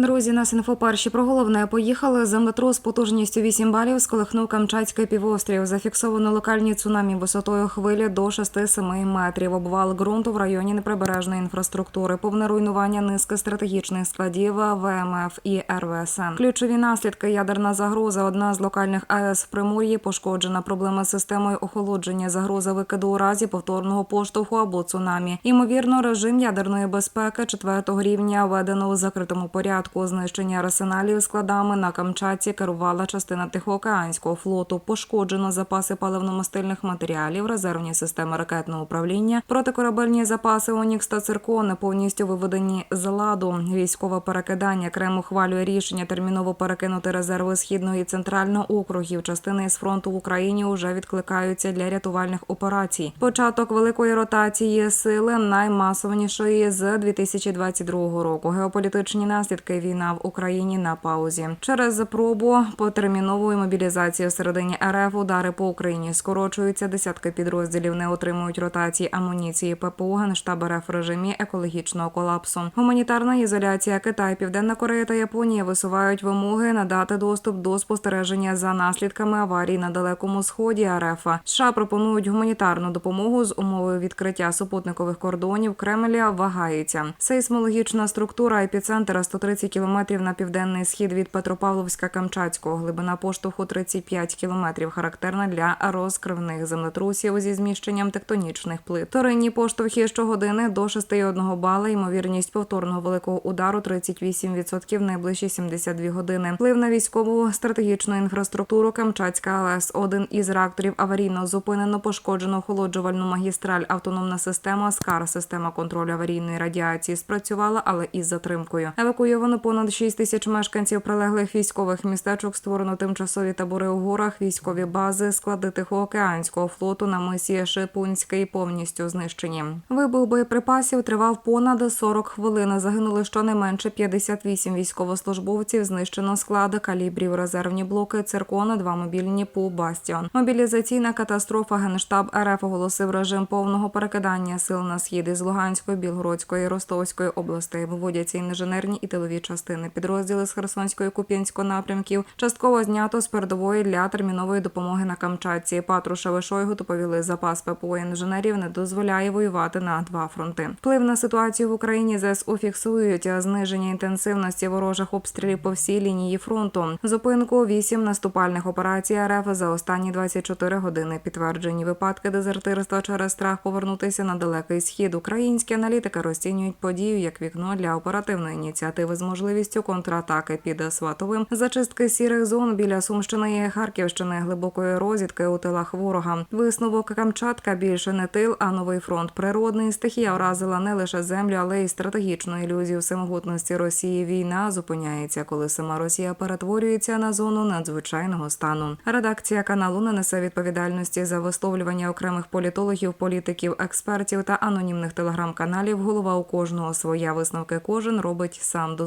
Друзі, нас інфоперші про головне поїхали. Землетрус потужністю 8 балів сколихнув Камчатський півострів. Зафіксовано локальні цунамі висотою хвилі до 6-7 метрів. Обвал ґрунту в районі неприбережної інфраструктури, повне руйнування низки стратегічних складів ВМФ і РВСН. Ключові наслідки ядерна загроза. Одна з локальних АЕС в Примор'ї пошкоджена. Проблема з системою охолодження. Загроза викиду у разі повторного поштовху або цунамі. Імовірно, режим ядерної безпеки четвертого рівня введено у закритому порядку. Знищення арсеналів складами на Камчатці керувала частина Тихоокеанського флоту. Пошкоджено запаси паливно-мастильних матеріалів, резервні системи ракетного управління, протикорабельні запаси Онікс та Циркони повністю виведені з ладу. Військове перекидання Крем ухвалює рішення терміново перекинути резерви східного і центрального округів. Частини з фронту в Україні вже відкликаються для рятувальних операцій. Початок великої ротації сили наймасовнішої з 2022 року. Геополітичні наслідки війна в Україні на паузі через пробу потермінової мобілізації всередині РФ удари по Україні скорочуються. Десятки підрозділів не отримують ротації амуніції ППО Генштаб РФ в режимі екологічного колапсу. Гуманітарна ізоляція Китай, Південна Корея та Японія висувають вимоги надати доступ до спостереження за наслідками аварій на далекому сході РФ. США пропонують гуманітарну допомогу з умовою відкриття супутникових кордонів. Кремля вагається. Сейсмологічна структура епіцентра 130 кілометрів на південний схід від Петропавловська Камчатського. Глибина поштовху 35 кілометрів. Характерна для розкривних землетрусів зі зміщенням тектонічних плит. Вторинні поштовхи щогодини до 6,1 бала. Ймовірність повторного великого удару 38% найближчі 72 години. Вплив на військову стратегічну інфраструктуру Камчатська АЕС. Один із реакторів аварійно зупинено, пошкоджено охолоджувальну магістраль. Автономна система СКАР, система контролю аварійної радіації, спрацювала, але із затримкою. Евакуйовано понад 6 тисяч мешканців прилеглих військових містечок. Створено тимчасові табори у горах, військові бази, склади Тихоокеанського флоту на мисі Шипунський повністю знищені. Вибух боєприпасів тривав понад 40 хвилин. Загинули щонайменше 58 військовослужбовців. Знищено склади калібрів, резервні блоки, циркони, два мобільні ПУ «Бастіон». Мобілізаційна катастрофа Генштаб РФ оголосив режим повного перекидання сил на схід із Луганської, Білгородської, Ростовської областей. Виводяться інженерні і тилові частини. Підрозділи з Херсонської Куп'янського напрямків частково знято з передової для термінової допомоги на Камчатці. Патрушеви Шойгу доповіли, запас ППО інженерів не дозволяє воювати на два фронти. Вплив на ситуацію в Україні ЗСУ фіксують зниження інтенсивності ворожих обстрілів по всій лінії фронту. Зупинку вісім наступальних операцій РФ за останні 24 години. Підтверджені випадки дезертирства через страх повернутися на далекий схід. Українські аналітики розцінюють подію як вікно для оперативної ініціативи з можливістю контратаки під Сватовим, зачистки сірих зон біля Сумщини і Харківщини, глибокої розвідки у тилах ворога. Висновок Камчатка більше не тил, а новий фронт природний. Стихія вразила не лише землю, але й стратегічну ілюзію всемогутності Росії. Війна зупиняється, коли сама Росія перетворюється на зону надзвичайного стану. Редакція каналу не несе відповідальності за висловлювання окремих політологів, політиків, експертів та анонімних телеграм-каналів. Голова у кожного своя висновки кожен робить сам. До